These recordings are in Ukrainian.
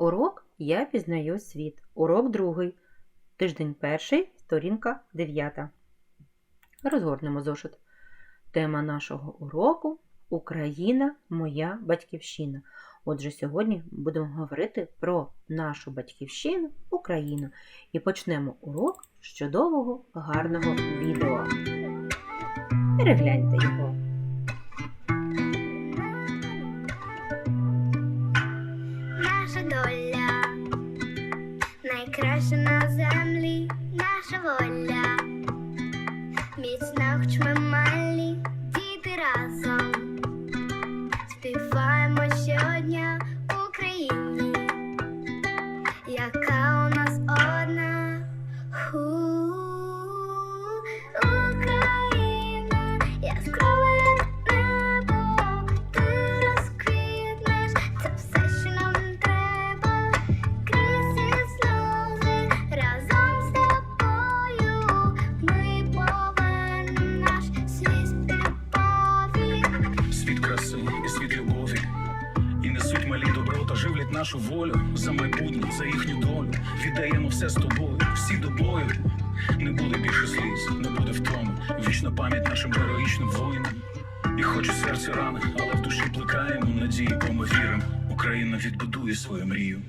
Урок Я пізнаю світ. Урок другий. Тиждень перший, сторінка 9. Розгорнемо зошит. Тема нашого уроку Україна моя батьківщина. Отже, сьогодні будемо говорити про нашу батьківщину Україну і почнемо урок з чудового гарного відео. Перегляньте його. Найкраща на землі, наша воля. Світ краси і світ любові. І несуть малі добро та живлять нашу волю за майбутнє, за їхню долю. Віддаємо все з тобою, всі до бою. Не буде більше сліз, не буде втоми. Вічна пам'ять нашим героїчним воїнам. І хоч у серці рани, але в душі плекаємо надії, бо ми віримо. Україна відбудує свою мрію.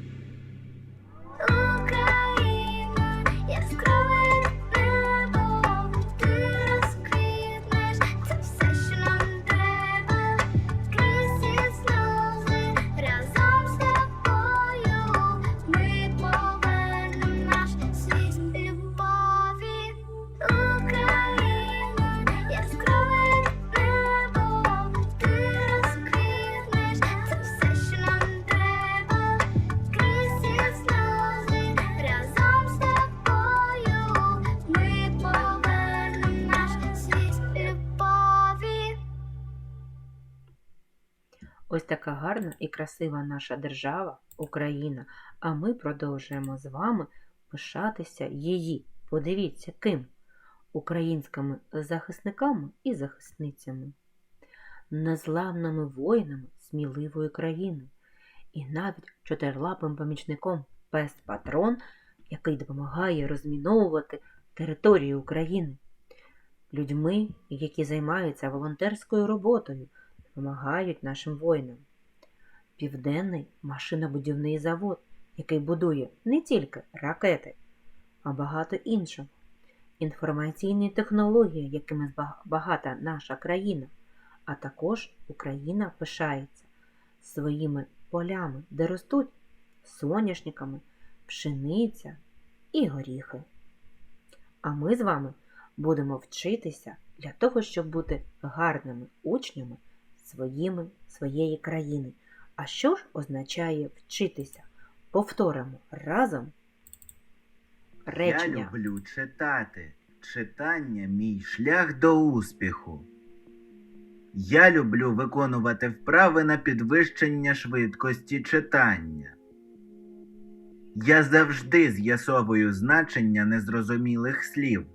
Така гарна і красива наша держава, Україна, а ми продовжуємо з вами пишатися її. Подивіться, ким? Українськими захисниками і захисницями, незламними воїнами сміливої країни, і навіть чотирилапим помічником пес Патрон, який допомагає розміновувати територію України, людьми, які займаються волонтерською роботою допомагають нашим воїнам. Південний машинобудівний завод, який будує не тільки ракети, а багато іншого. Інформаційні технології, якими багата наша країна, а також Україна пишається своїми полями, де ростуть соняшниками, пшениця і горіхи. А ми з вами будемо вчитися для того, щоб бути гарними учнями своїми, своєї країни. А що ж означає вчитися? Повторимо разом речення. Я люблю читати. Читання мій шлях до успіху. Я люблю виконувати вправи на підвищення швидкості читання. Я завжди з'ясовую значення незрозумілих слів.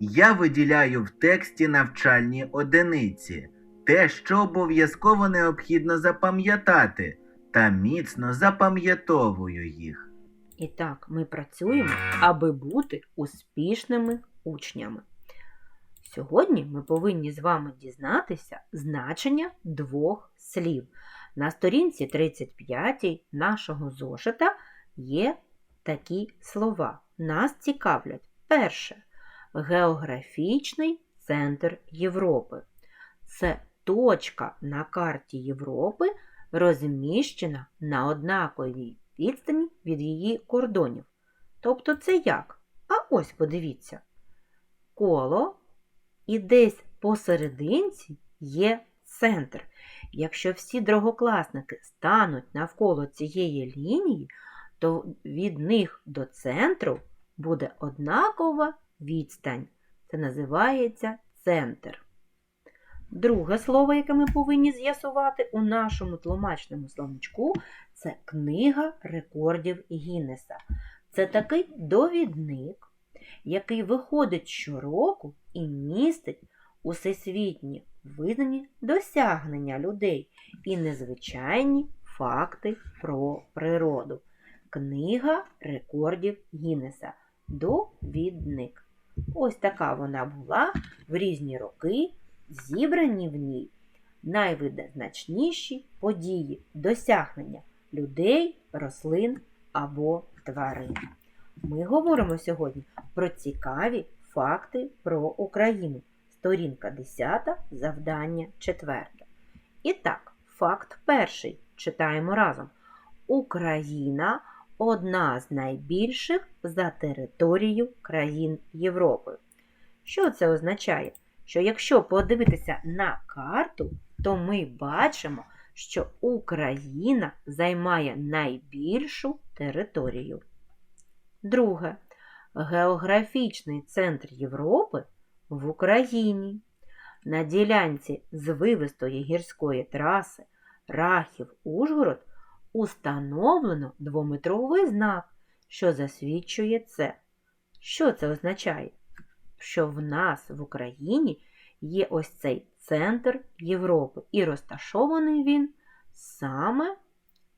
Я виділяю в тексті навчальні одиниці, те, що обов'язково необхідно запам'ятати, та міцно запам'ятовую їх. І так, ми працюємо, аби бути успішними учнями. Сьогодні ми повинні з вами дізнатися значення двох слів. На сторінці 35 нашого зошита є такі слова. Нас цікавлять перше географічний центр Європи. Це точка на карті Європи, розміщена на однаковій відстані від її кордонів. Тобто це як? А ось подивіться. Коло і десь посерединці є центр. Якщо всі другокласники стануть навколо цієї лінії, то від них до центру буде однакова відстань. Це називається центр. Друге слово, яке ми повинні з'ясувати у нашому тлумачному словничку, це книга рекордів Гіннеса. Це такий довідник, який виходить щороку і містить усесвітні визнані досягнення людей і незвичайні Факти про природу. Книга рекордів Гіннеса. Довідник. Ось така вона була в різні роки, зібрані в ній найвизначніші події, досягнення людей, рослин або тварин. Ми говоримо сьогодні про цікаві факти про Україну. Сторінка 10, завдання 4. І так, факт перший. Читаємо разом. Україна одна з найбільших за територію країн Європи. Що це означає? Що якщо подивитися на карту, то ми бачимо, що Україна займає найбільшу територію. Друге. Географічний центр Європи в Україні. На ділянці звивистої гірської траси Рахів-Ужгород установлено двометровий знак, що засвідчує це. Що це означає? Що в нас в Україні є ось цей центр Європи, і розташований він саме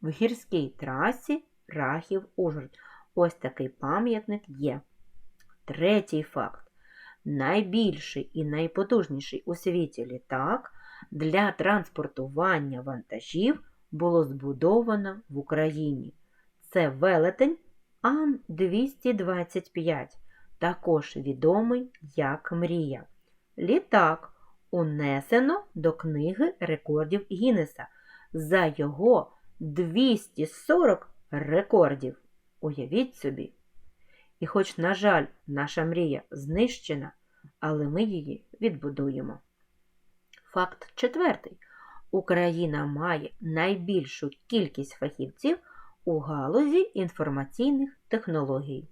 в гірській трасі Рахів-Ужгород. Ось такий пам'ятник є. Третій факт. Найбільший і найпотужніший у світі літак для транспортування вантажів було збудовано в Україні. Це велетень Ан-225, також відомий як Мрія. Літак унесено до книги рекордів Гіннеса за його 240 рекордів. Уявіть собі. І хоч, на жаль, наша мрія знищена, але ми її відбудуємо. Факт четвертий. Україна має найбільшу кількість фахівців у галузі інформаційних технологій.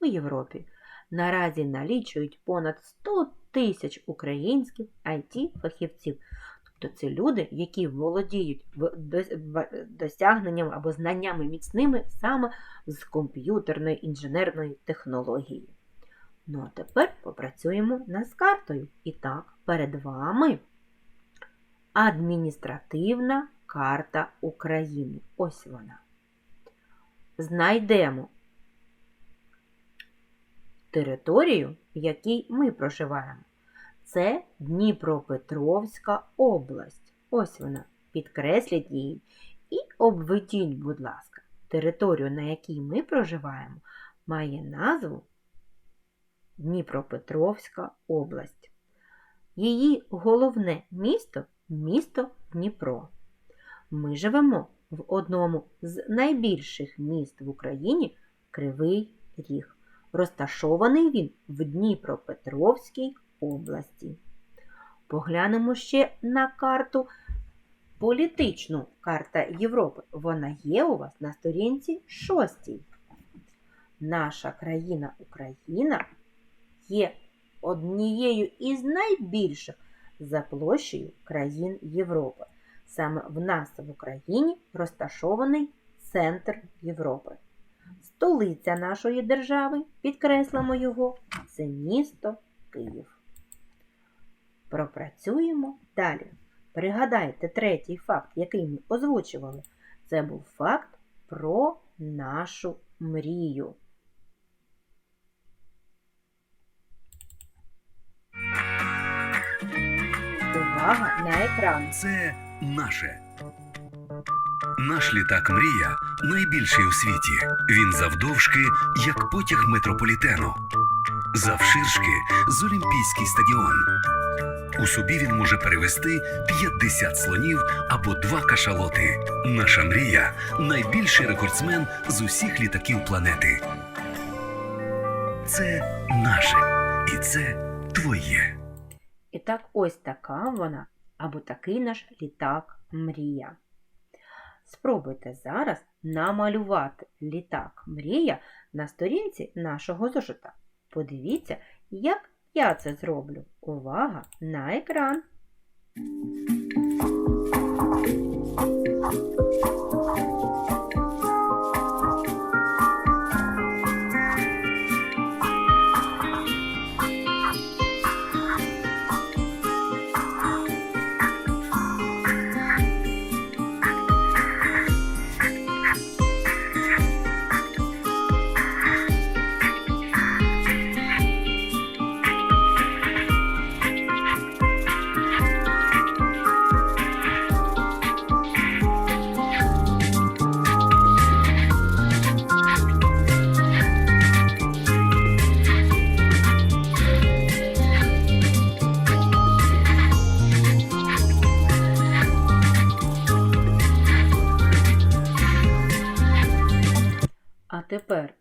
У Європі наразі налічують понад 100 тисяч українських IT-фахівців. Тобто це люди, які володіють досягненням або знаннями міцними саме з комп'ютерної інженерної технології. Ну а тепер попрацюємо над картою. І так, перед вами адміністративна карта України. Ось вона. Знайдемо територію, в якій ми проживаємо. Це Дніпропетровська область. Ось вона. Підкресліть її і обведіть, будь ласка, територію, на якій ми проживаємо, має назву Дніпропетровська область. Її головне місто місто Дніпро. Ми живемо в одному з найбільших міст в Україні Кривий Ріг. Розташований він в Дніпропетровській області. Поглянемо ще на карту політичну карта Європи. Вона є у вас на сторінці 6. Наша країна Україна є однією із найбільших за площею країн Європи. Саме в нас в Україні розташований центр Європи. Столиця нашої держави, підкреслимо його, це місто Київ. Пропрацюємо далі. Пригадайте третій факт, який ми озвучували. Це був факт про нашу мрію. Увага на екран. Це наше. Наш літак Мрія найбільший у світі. Він завдовжки, як потяг метрополітену. Завширшки з Олімпійський стадіон. У собі він може перевести 50 слонів або два кашалоти. Наша мрія найбільший рекордсмен з усіх літаків планети. Це наше. І це твоє. І так ось така вона, або такий наш літак Мрія. Спробуйте зараз намалювати літак Мрія на сторінці нашого зошита. Подивіться, як я це зроблю. Увага на екран!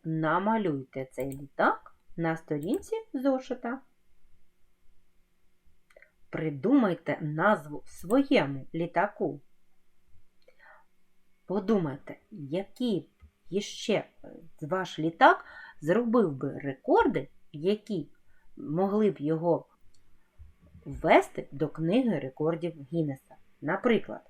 Намалюйте цей літак на сторінці зошита. Придумайте назву своєму літаку. Подумайте, який іще ваш літак зробив би рекорди, які могли б його ввести до книги рекордів Гіннеса. Наприклад,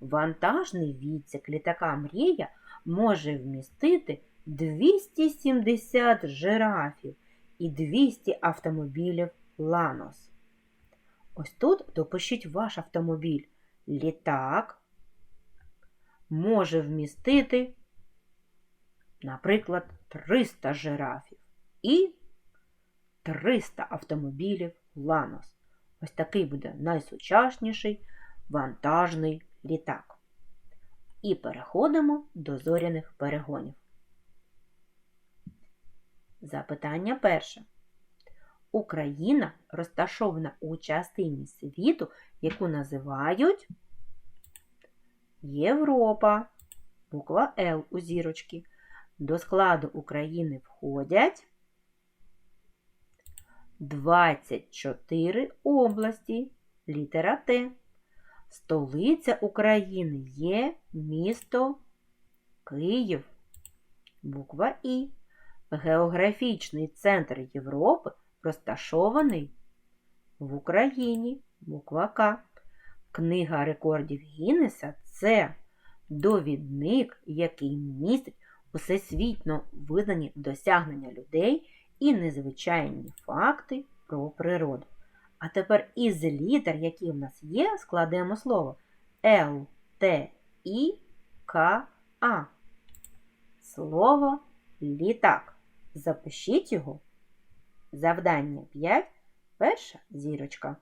вантажний відсік літака Мрія може вмістити 270 жирафів і 200 автомобілів Ланос. Ось тут допишіть ваш автомобіль. Літак може вмістити, наприклад, 300 жирафів і 300 автомобілів Ланос. Ось такий буде найсучасніший вантажний літак. І переходимо до зоряних перегонів. Запитання перше. Україна розташована у частині світу, яку називають Європа. Буква Л у зірочки. До складу України входять 24 області. Літера Т. Столиця України є місто Київ. Буква І. Географічний центр Європи розташований в Україні. Буква К. Книга рекордів Гіннеса це довідник, який містить всесвітньо визнані досягнення людей і незвичайні факти про природу. А тепер із літер, які в нас є, складемо слово Л, Т, І, К, А. Слово літак. Запишіть його. Завдання 5. Перша зірочка.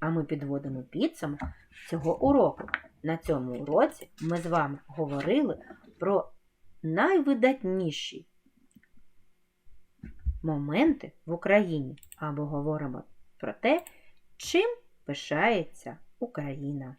А ми підводимо підсумок цього уроку. На цьому уроці ми з вами говорили про найвидатніші моменти в Україні або говоримо про те, чим пишається Україна.